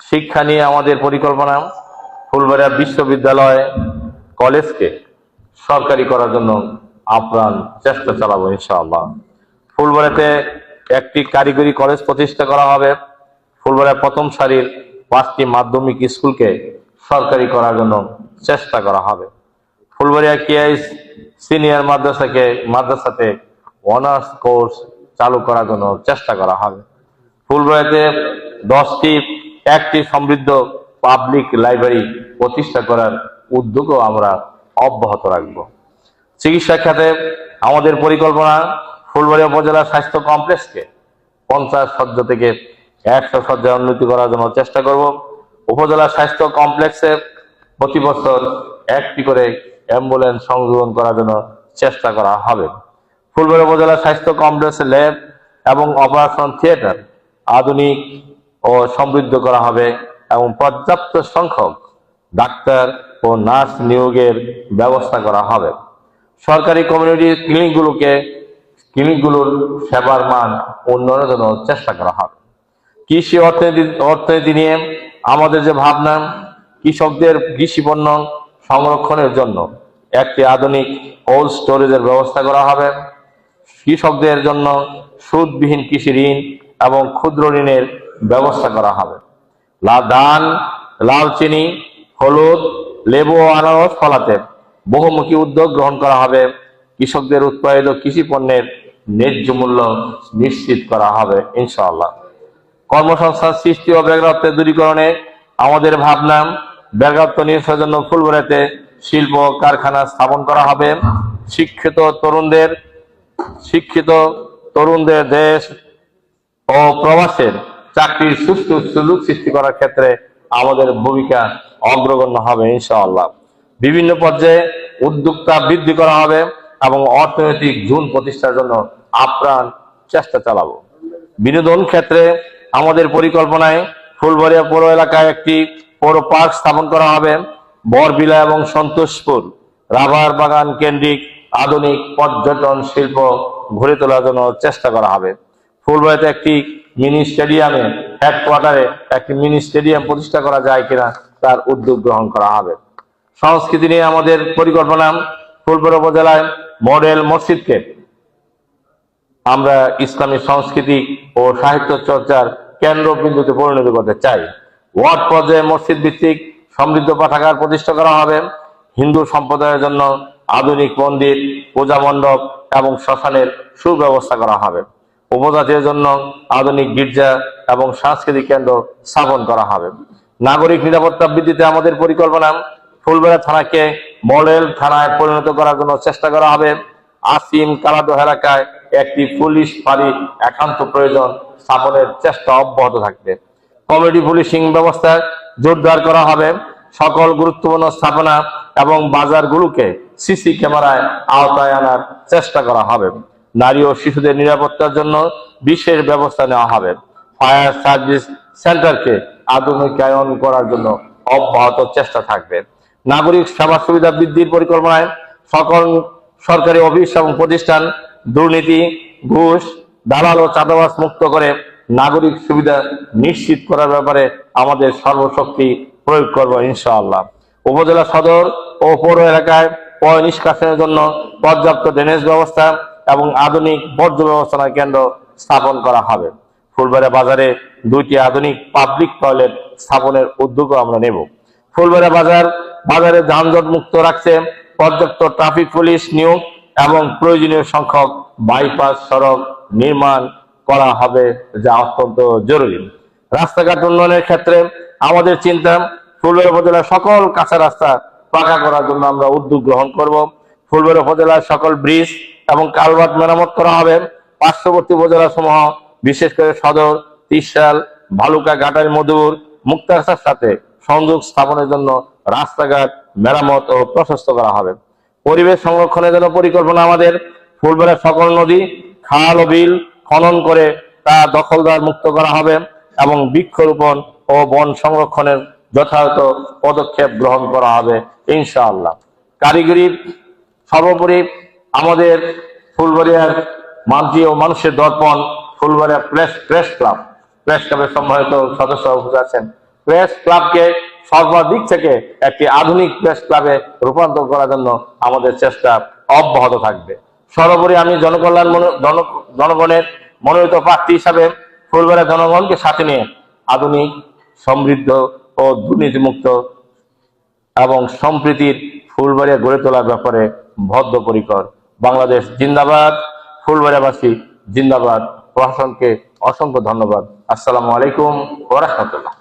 শিক্ষা নিয়ে আমাদের পরিকল্পনা ফুলবাড়িয়া বিশ্ববিদ্যালয় কলেজকে সরকারি করার জন্য আপ্রাণ চেষ্টা চালাবো ইনশাআল্লাহ। ফুলবাড়িতে একটি কারিগরি কলেজ প্রতিষ্ঠা করা হবে। ফুলবাড়িয়া প্রথম সারির পাঁচটি মাধ্যমিক স্কুলকে সরকারি করার জন্য চেষ্টা করা হবে। ফুলবাড়িয়া কেআইস সিনিয়র মাদ্রাসাকে মাদ্রাসাতে অনার্স কোর্স চালু করার জন্য চেষ্টা করা হবে। ফুলবাড়িতে দশটি একটি সমৃদ্ধ পাবলিক লাইব্রেরি প্রতিষ্ঠা করার উদ্যোগও আমরা অব্যাহত রাখব। চিকিৎসা খাতে আমাদের পরিকল্পনা ফুলবাড়ি উপজেলা স্বাস্থ্য কমপ্লেক্সকে পঞ্চাশ শয্যা থেকে একশো শয্যায় উন্নতি করার জন্য চেষ্টা করব। উপজেলা স্বাস্থ্য কমপ্লেক্সে প্রতি বছর একটি করে অ্যাম্বুলেন্স সংযোজন করার জন্য চেষ্টা করা হবে। ফুলবাড়ি উপজেলা স্বাস্থ্য কমপ্লেক্স ল্যাব এবং অপারেশন থিয়েটার আধুনিক ও সমৃদ্ধ করা হবে এবং পর্যাপ্ত সংখ্যক ডাক্তার ও নার্স নিয়োগের ব্যবস্থা করা হবে। সরকারি কমিউনিটি ক্লিনিকগুলোকে, ক্লিনিকগুলোর সেবার মান উন্নয়নের জন্য চেষ্টা করা হবে। কৃষি অর্থনীতি অর্থনীতি নিয়ে আমাদের যে ভাবনা, কৃষকদের কৃষি পণ্য সংরক্ষণের জন্য একটি আধুনিক কোল্ড স্টোরেজের ব্যবস্থা করা হবে। কৃষকদের জন্য সুদবিহীন কৃষি ঋণ এবং ক্ষুদ্র ঋণের ব্যবস্থা করা হবে। লাল ধান, লাল চিনি, হলুদ, লেবু আনারস ফলাতে বহুমুখী উদ্যোগ গ্রহণ করা হবে। কৃষকদের উৎপাদিত কৃষি পণ্যের ন্যায্য মূল্য নিশ্চিত করা হবে, ইনশাআল্লাহ। কর্মসংস্থান সৃষ্টি ও বেকারত্বের দূরীকরণে আমাদের ভাবনা, বেকারত্ব নিরসনের জন্য ফুলবাড়িতে শিল্প কারখানা স্থাপন করা হবে। শিক্ষিত তরুণদের শিক্ষিত তরুণদের দেশ ও প্রবাসের চাকরির সুস্থ সুযোগ সৃষ্টি করার ক্ষেত্রে আমাদের ভূমিকা অগ্রগণ্য হবে, ইনশাআল্লাহ। বিভিন্ন পর্যায়ে উদ্যোক্তা বৃদ্ধি করা হবে এবং অর্থনৈতিক জুন প্রতিষ্ঠার জন্য আপ্রাণ চেষ্টা চালাবো। বিনোদন ক্ষেত্রে আমাদের পরিকল্পনায় ফুলবাড়িয়া পৌর এলাকায় একটি পৌর পার্ক স্থাপন করা হবে, বরবিলা এবং সন্তোষপুর। রাবার বাগান কেন্দ্রিক আধুনিক পর্যটন শিল্প গড়ে তোলার জন্য চেষ্টা করা হবে। ফুলবাড়িতে একটি মিনি স্টেডিয়ামে হেডকোয়ার্টারে একটি মিনি স্টেডিয়াম প্রতিষ্ঠা করা যায় কিনা তার উদ্যোগ গ্রহণ করা হবে। সংস্কৃতি নিয়ে আমাদের পরিকল্পনা ফুলবাড়ি উপজেলায় মডেল মসজিদকে। আমরা ইসলামী সংস্কৃতি ও সাহিত্য চর্চার কেন্দ্রবিন্দুতে পরিণত করতে চাই। ওয়ার্ড পর্যায়ে মসজিদ ভিত্তিক সমৃদ্ধ পাঠাগার প্রতিষ্ঠা করা হবে। হিন্দু সম্প্রদায়ের জন্য আধুনিক মন্দির, পূজা মণ্ডপ এবং শ্মশানের সুব্যবস্থা করা হবে। উপজাতির জন্য আধুনিক গির্জা এবং সাংস্কৃতিক কেন্দ্র স্থাপন করা হবে। নাগরিক নিরাপত্তা বৃদ্ধিতে আমাদের পরিকল্পনা ফুলবেড়া থানাকে মডেল থানায় পরিণত করার জন্য চেষ্টা করা হবে। আসিম কালাদো এলাকায় একটি পুলিশ ফাঁড়ি একান্ত প্রয়োজন স্থাপনের চেষ্টা অব্যাহত থাকবে। কমিউনিটি পুলিশিং ব্যবস্থা জোরদার করা হবে। সকল গুরুত্বপূর্ণ স্থাপনা এবং বাজারগুলোকে সিসি ক্যামেরায় আওতায় আনার চেষ্টা করা হবে। নারী ও শিশুদের নিরাপত্তার জন্য বিশেষ ব্যবস্থা নেওয়া হবে। ফায়ার সার্ভিস সেন্টারকে আধুনিকায়ন করার জন্য অব্যাহত চেষ্টা থাকবে। নাগরিক সেবা সুবিধা বৃদ্ধির পরিকল্পনায় সকল সরকারি অফিস এবং প্রতিষ্ঠান, দুর্নীতি, ঘুষ, দালাল ও চাঁদাবাস মুক্ত করে নাগরিক সুবিধা নিশ্চিত করার ব্যাপারে আমাদের সর্বশক্তি প্রয়োগ করব ইনশাআল্লাহ। উপজেলা সদর ও পৌর এলাকায় পয় নিষ্কাশনের জন্য পর্যাপ্ত ড্রেনেজ ব্যবস্থা এবং আধুনিক বর্জ্য ব্যবস্থাপনা কেন্দ্র স্থাপন করা হবে। ফুলবাড়িয়া বাজারে দুইটি আধুনিক পাবলিক টয়লেট স্থাপনের উদ্যোগও আমরা নেব। ফুলবাড়িয়া বাজার বাজারে যানজট মুক্ত রাখছে পর্যাপ্ত ট্রাফিক পুলিশ নিয়োগ এবং প্রয়োজনীয় সংখ্যক বাইপাস সড়ক নির্মাণ করা হবে যা অত্যন্ত জরুরি। রাস্তাঘাট উন্নয়নের ক্ষেত্রে আমাদের চিন্তা ফুলবাড়ি উপজেলার সকল কাঁচা রাস্তা পাকা করার জন্য আমরা উদ্যোগ গ্রহণ করব। ফুলবাড়ি উপজেলার সকল ব্রিজ এবং কালভার্ট মেরামত করা হবে। পার্শ্ববর্তী উপজেলা সমূহ বিশেষ করে সদর তিরশাল ভালুকা, ঘাটাল মধুর মুক্তাগাছার সাথে সংযোগ স্থাপনের জন্য রাস্তাঘাট মেরামত ও প্রশস্ত করা হবে। পরিবেশ সংরক্ষণের জন্য পরিকল্পনা আমাদের। ফুলবেড়ার সকল নদী, খাল ও বিল খনন করে তা দখলদার মুক্ত করা হবে এবং বৃক্ষরোপণ ও বন সংরক্ষণের যথাযথ পদক্ষেপ গ্রহণ করা হবে, ইনশাআল্লাহ। কারিগরি সর্বোপরি আমাদের ফুলবাড়িয়ার মান্ত্রী ও মানুষের দর্পণ Phulbaria press press club. Press ক্লাবের সম্মানিত সদস্য আছেন। প্রেস ক্লাবকে সর্বাধিক থেকে একটি আধুনিক প্রেস ক্লাবে রূপান্তর করার জন্য আমাদের চেষ্টা অব্যাহত থাকবে। সর্বোপরি আমি জনকল্যাণ জন- জনগণের মনোনীত প্রার্থী হিসাবে ফুলবাড়িয়া জনগণকে সাথে নিয়ে আধুনিক, সমৃদ্ধ ও দুর্নীতিমুক্ত এবং সম্প্রীতির ফুলবাড়িয়া গড়ে তোলার ব্যাপারে বদ্ধপরিকর বাংলাদেশ জিন্দাবাদ ফুলবাড়িয়াবাসী জিন্দাবাদ। প্রশাসনকে অসংখ্য ধন্যবাদ। আসসালামু আলাইকুম ওরহমতুল্লাহ